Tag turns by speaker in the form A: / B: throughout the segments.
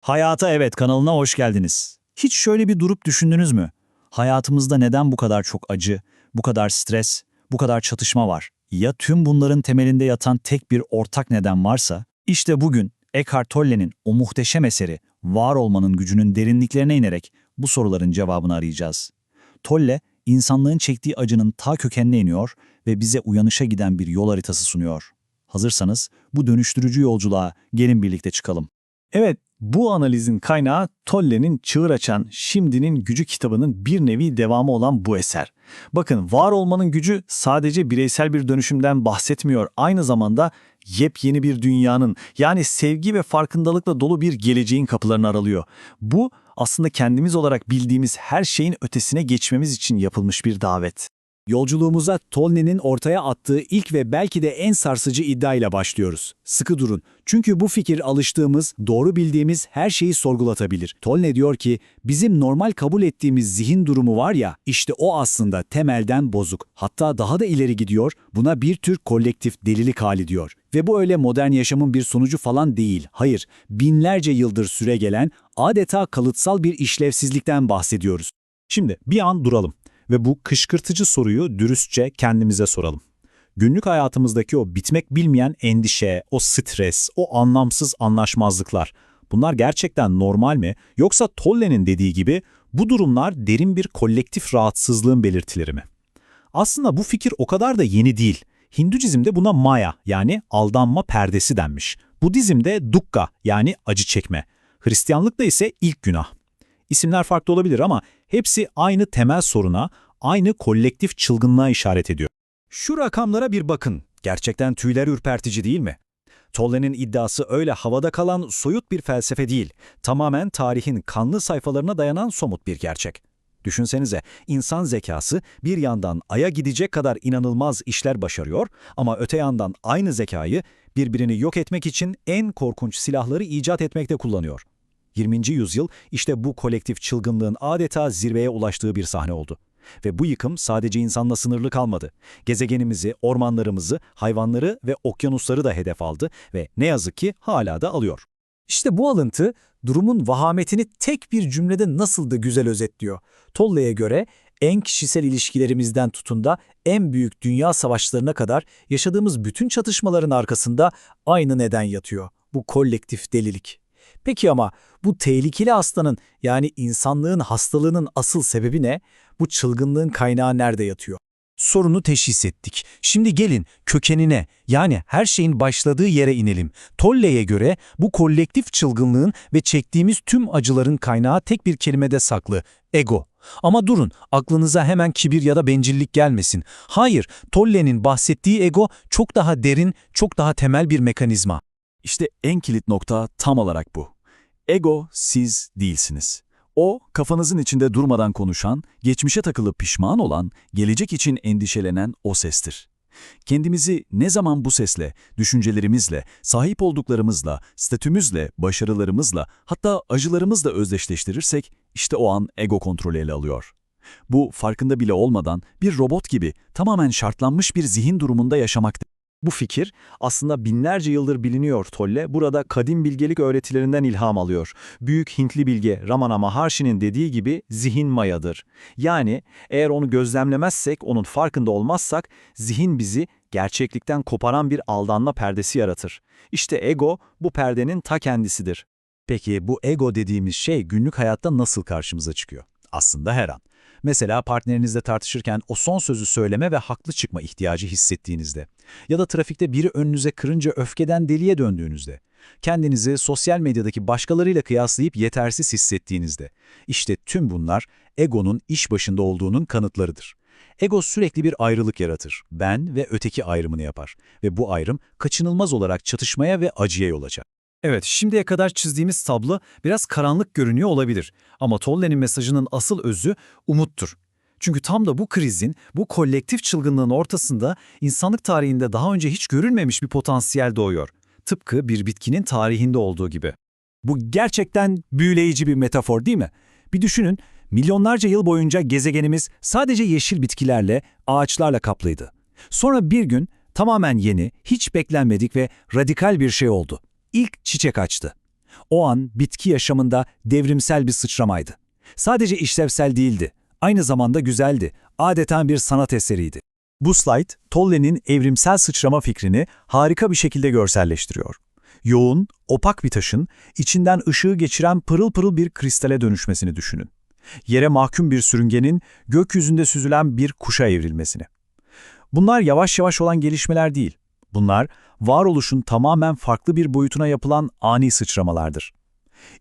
A: Hayata Evet kanalına hoş geldiniz. Hiç şöyle bir durup düşündünüz mü? Hayatımızda neden bu kadar çok acı, bu kadar stres, bu kadar çatışma var? Ya tüm bunların temelinde yatan tek bir ortak neden varsa? İşte bugün Eckhart Tolle'nin o muhteşem eseri Var Olmanın Gücünün derinliklerine inerek bu soruların cevabını arayacağız. Tolle, insanlığın çektiği acının ta kökenine iniyor ve bize uyanışa giden bir yol haritası sunuyor. Hazırsanız bu dönüştürücü yolculuğa gelin birlikte çıkalım.
B: Evet, bu analizin kaynağı Tolle'nin Çığır Açan Şimdinin Gücü kitabının bir nevi devamı olan bu eser. Bakın, var olmanın gücü sadece bireysel bir dönüşümden bahsetmiyor. Aynı zamanda yepyeni bir dünyanın yani sevgi ve farkındalıkla dolu bir geleceğin kapılarını aralıyor. Bu aslında kendimiz olarak bildiğimiz her şeyin ötesine geçmemiz için yapılmış bir davet.
C: Yolculuğumuza Tolne'nin ortaya attığı ilk ve belki de en sarsıcı iddiayla başlıyoruz. Sıkı durun. Çünkü bu fikir alıştığımız, doğru bildiğimiz her şeyi sorgulatabilir. Tolne diyor ki, bizim normal kabul ettiğimiz zihin durumu var ya, işte o aslında temelden bozuk. Hatta daha da ileri gidiyor, buna bir tür kolektif delilik hali diyor. Ve bu öyle modern yaşamın bir sonucu falan değil. Hayır, binlerce yıldır süre gelen adeta kalıtsal bir işlevsizlikten bahsediyoruz.
D: Şimdi bir an duralım ve bu kışkırtıcı soruyu dürüstçe kendimize soralım. Günlük hayatımızdaki o bitmek bilmeyen endişe, o stres, o anlamsız anlaşmazlıklar bunlar gerçekten normal mi? Yoksa Tolle'nin dediği gibi bu durumlar derin bir kolektif rahatsızlığın belirtileri mi? Aslında bu fikir o kadar da yeni değil. Hinduizm'de buna maya yani aldanma perdesi denmiş. Budizm'de dukkha yani acı çekme. Hristiyanlıkta ise ilk günah. İsimler farklı olabilir ama hepsi aynı temel soruna, aynı kolektif çılgınlığa işaret ediyor.
A: Şu rakamlara bir bakın. Gerçekten tüyler ürpertici değil mi? Tolle'nin iddiası öyle havada kalan soyut bir felsefe değil, tamamen tarihin kanlı sayfalarına dayanan somut bir gerçek. Düşünsenize, insan zekası bir yandan Ay'a gidecek kadar inanılmaz işler başarıyor ama öte yandan aynı zekayı birbirini yok etmek için en korkunç silahları icat etmekte kullanıyor. 20. yüzyıl işte bu kolektif çılgınlığın adeta zirveye ulaştığı bir sahne oldu. Ve bu yıkım sadece insanla sınırlı kalmadı. Gezegenimizi, ormanlarımızı, hayvanları ve okyanusları da hedef aldı ve ne yazık ki hala da alıyor.
C: İşte bu alıntı durumun vahametini tek bir cümlede nasıl da güzel özetliyor. Tolle'ye göre en kişisel ilişkilerimizden tutun da en büyük dünya savaşlarına kadar yaşadığımız bütün çatışmaların arkasında aynı neden yatıyor. Bu kolektif delilik. Peki ama bu tehlikeli hastanın yani insanlığın hastalığının asıl sebebi ne? Bu çılgınlığın kaynağı nerede yatıyor?
E: Sorunu teşhis ettik. Şimdi gelin kökenine yani her şeyin başladığı yere inelim. Tolle'ye göre bu kolektif çılgınlığın ve çektiğimiz tüm acıların kaynağı tek bir kelimede saklı. Ego. Ama durun, aklınıza hemen kibir ya da bencillik gelmesin. Hayır, Tolle'nin bahsettiği ego çok daha derin, çok daha temel bir mekanizma.
F: İşte en kilit nokta tam olarak bu. Ego siz değilsiniz. O, kafanızın içinde durmadan konuşan, geçmişe takılıp pişman olan, gelecek için endişelenen o sestir. Kendimizi ne zaman bu sesle, düşüncelerimizle, sahip olduklarımızla, statümüzle, başarılarımızla, hatta acılarımızla özdeşleştirirsek, işte o an ego kontrolü ele alıyor. Bu farkında bile olmadan bir robot gibi tamamen şartlanmış bir zihin durumunda yaşamaktır.
B: Bu fikir aslında binlerce yıldır biliniyor Tolle. Burada kadim bilgelik öğretilerinden ilham alıyor. Büyük Hintli bilge Ramana Maharshi'nin dediği gibi zihin mayadır. Yani eğer onu gözlemlemezsek, onun farkında olmazsak zihin bizi gerçeklikten koparan bir aldanma perdesi yaratır. İşte ego bu perdenin ta kendisidir.
D: Peki bu ego dediğimiz şey günlük hayatta nasıl karşımıza çıkıyor? Aslında her an. Mesela partnerinizle tartışırken o son sözü söyleme ve haklı çıkma ihtiyacı hissettiğinizde. Ya da trafikte biri önünüze kırınca öfkeden deliye döndüğünüzde. Kendinizi sosyal medyadaki başkalarıyla kıyaslayıp yetersiz hissettiğinizde. İşte tüm bunlar egonun iş başında olduğunun kanıtlarıdır. Ego sürekli bir ayrılık yaratır. Ben ve öteki ayrımını yapar. Ve bu ayrım kaçınılmaz olarak çatışmaya ve acıya yol açar.
B: Evet, şimdiye kadar çizdiğimiz tablo biraz karanlık görünüyor olabilir. Ama Tolle'nin mesajının asıl özü umuttur. Çünkü tam da bu krizin, bu kolektif çılgınlığın ortasında insanlık tarihinde daha önce hiç görülmemiş bir potansiyel doğuyor. Tıpkı bir bitkinin tarihinde olduğu gibi.
A: Bu gerçekten büyüleyici bir metafor değil mi? Bir düşünün, milyonlarca yıl boyunca gezegenimiz sadece yeşil bitkilerle, ağaçlarla kaplıydı. Sonra bir gün tamamen yeni, hiç beklenmedik ve radikal bir şey oldu. İlk çiçek açtı.
C: O an bitki yaşamında devrimsel bir sıçramaydı. Sadece işlevsel değildi, aynı zamanda güzeldi, adeta bir sanat eseriydi.
D: Bu slide, Tolle'nin evrimsel sıçrama fikrini harika bir şekilde görselleştiriyor. Yoğun, opak bir taşın içinden ışığı geçiren pırıl pırıl bir kristale dönüşmesini düşünün. Yere mahkum bir sürüngenin gökyüzünde süzülen bir kuşa evrilmesini. Bunlar yavaş yavaş olan gelişmeler değil. Bunlar varoluşun tamamen farklı bir boyutuna yapılan ani sıçramalardır.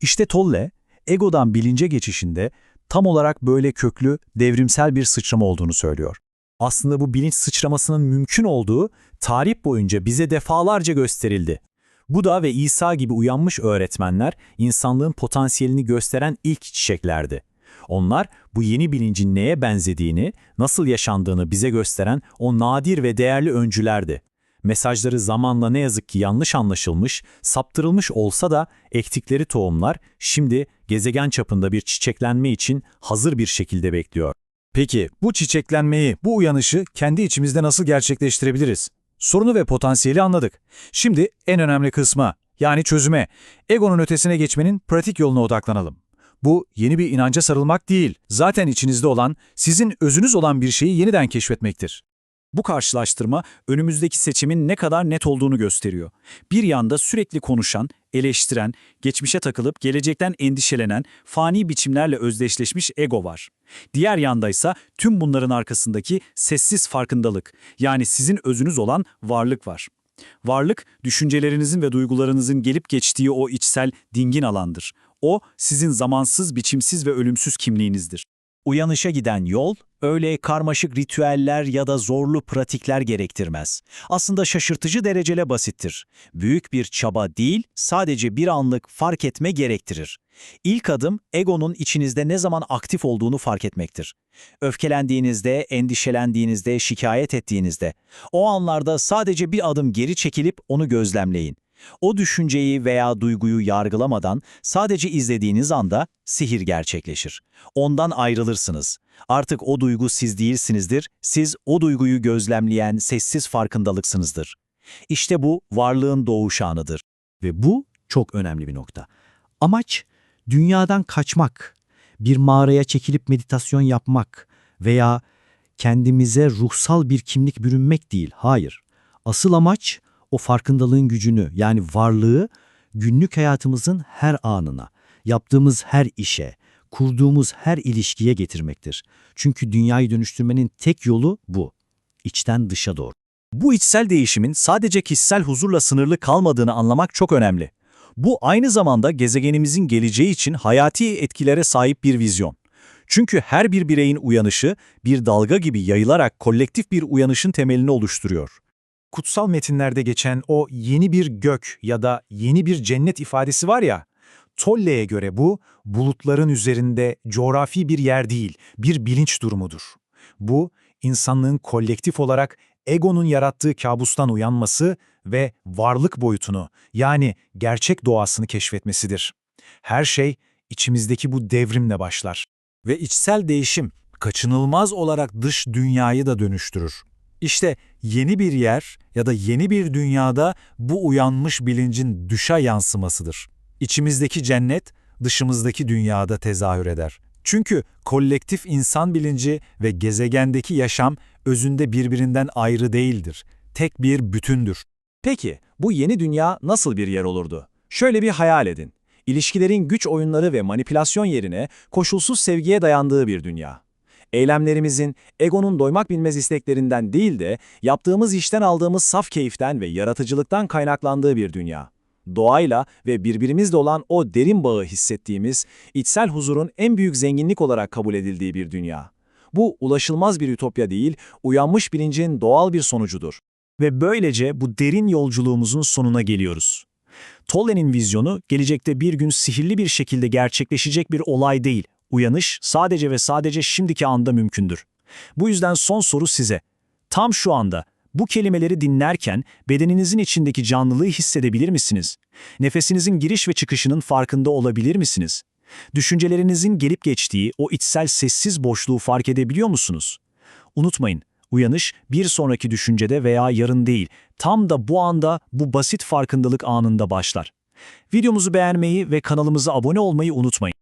D: İşte Tolle, egodan bilince geçişinde tam olarak böyle köklü, devrimsel bir sıçrama olduğunu söylüyor. Aslında bu bilinç sıçramasının mümkün olduğu tarih boyunca bize defalarca gösterildi. Buda ve İsa gibi uyanmış öğretmenler insanlığın potansiyelini gösteren ilk çiçeklerdi. Onlar bu yeni bilincin neye benzediğini, nasıl yaşandığını bize gösteren o nadir ve değerli öncülerdi. Mesajları zamanla ne yazık ki yanlış anlaşılmış, saptırılmış olsa da ektikleri tohumlar şimdi gezegen çapında bir çiçeklenme için hazır bir şekilde bekliyor. Peki bu çiçeklenmeyi, bu uyanışı kendi içimizde nasıl gerçekleştirebiliriz? Sorunu ve potansiyeli anladık. Şimdi en önemli kısma, yani çözüme, egonun ötesine geçmenin pratik yoluna odaklanalım. Bu yeni bir inanca sarılmak değil, zaten içinizde olan, sizin özünüz olan bir şeyi yeniden keşfetmektir. Bu karşılaştırma önümüzdeki seçimin ne kadar net olduğunu gösteriyor. Bir yanda sürekli konuşan, eleştiren, geçmişe takılıp gelecekten endişelenen, fani biçimlerle özdeşleşmiş ego var. Diğer yanda ise tüm bunların arkasındaki sessiz farkındalık, yani sizin özünüz olan varlık var. Varlık, düşüncelerinizin ve duygularınızın gelip geçtiği o içsel, dingin alandır. O, sizin zamansız, biçimsiz ve ölümsüz kimliğinizdir.
A: Uyanışa giden yol, öyle karmaşık ritüeller ya da zorlu pratikler gerektirmez. Aslında şaşırtıcı derecede basittir. Büyük bir çaba değil, sadece bir anlık fark etme gerektirir. İlk adım, egonun içinizde ne zaman aktif olduğunu fark etmektir. Öfkelendiğinizde, endişelendiğinizde, şikayet ettiğinizde, o anlarda sadece bir adım geri çekilip onu gözlemleyin. O düşünceyi veya duyguyu yargılamadan sadece izlediğiniz anda sihir gerçekleşir. Ondan ayrılırsınız. Artık o duygu siz değilsinizdir, siz o duyguyu gözlemleyen sessiz farkındalıksınızdır. İşte bu varlığın doğuş anıdır.
C: Ve bu çok önemli bir nokta. Amaç dünyadan kaçmak, bir mağaraya çekilip meditasyon yapmak veya kendimize ruhsal bir kimlik bürünmek değil. Hayır. Asıl amaç o farkındalığın gücünü yani varlığı günlük hayatımızın her anına, yaptığımız her işe, kurduğumuz her ilişkiye getirmektir. Çünkü dünyayı dönüştürmenin tek yolu bu. İçten dışa doğru.
D: Bu içsel değişimin sadece kişisel huzurla sınırlı kalmadığını anlamak çok önemli. Bu aynı zamanda gezegenimizin geleceği için hayati etkilere sahip bir vizyon. Çünkü her bir bireyin uyanışı bir dalga gibi yayılarak kolektif bir uyanışın temelini oluşturuyor. Kutsal metinlerde geçen o yeni bir gök ya da yeni bir cennet ifadesi var ya, Tolle'ye göre bu, bulutların üzerinde coğrafi bir yer değil, bir bilinç durumudur. Bu, insanlığın kolektif olarak egonun yarattığı kabustan uyanması ve varlık boyutunu, yani gerçek doğasını keşfetmesidir. Her şey içimizdeki bu devrimle başlar. Ve içsel değişim kaçınılmaz olarak dış dünyayı da dönüştürür. İşte yeni bir yer ya da yeni bir dünyada bu uyanmış bilincin dışa yansımasıdır. İçimizdeki cennet dışımızdaki dünyada tezahür eder. Çünkü kolektif insan bilinci ve gezegendeki yaşam özünde birbirinden ayrı değildir. Tek bir bütündür. Peki bu yeni dünya nasıl bir yer olurdu? Şöyle bir hayal edin. İlişkilerin güç oyunları ve manipülasyon yerine koşulsuz sevgiye dayandığı bir dünya. Eylemlerimizin, egonun doymak bilmez isteklerinden değil de yaptığımız işten aldığımız saf keyiften ve yaratıcılıktan kaynaklandığı bir dünya. Doğayla ve birbirimizle olan o derin bağı hissettiğimiz, içsel huzurun en büyük zenginlik olarak kabul edildiği bir dünya. Bu ulaşılmaz bir ütopya değil, uyanmış bilincin doğal bir sonucudur. Ve böylece bu derin yolculuğumuzun sonuna geliyoruz. Tolle'nin vizyonu gelecekte bir gün sihirli bir şekilde gerçekleşecek bir olay değil, uyanış sadece ve sadece şimdiki anda mümkündür. Bu yüzden son soru size. Tam şu anda bu kelimeleri dinlerken bedeninizin içindeki canlılığı hissedebilir misiniz? Nefesinizin giriş ve çıkışının farkında olabilir misiniz? Düşüncelerinizin gelip geçtiği o içsel sessiz boşluğu fark edebiliyor musunuz? Unutmayın, uyanış bir sonraki düşüncede veya yarın değil, tam da bu anda bu basit farkındalık anında başlar.
B: Videomuzu beğenmeyi ve kanalımıza abone olmayı unutmayın.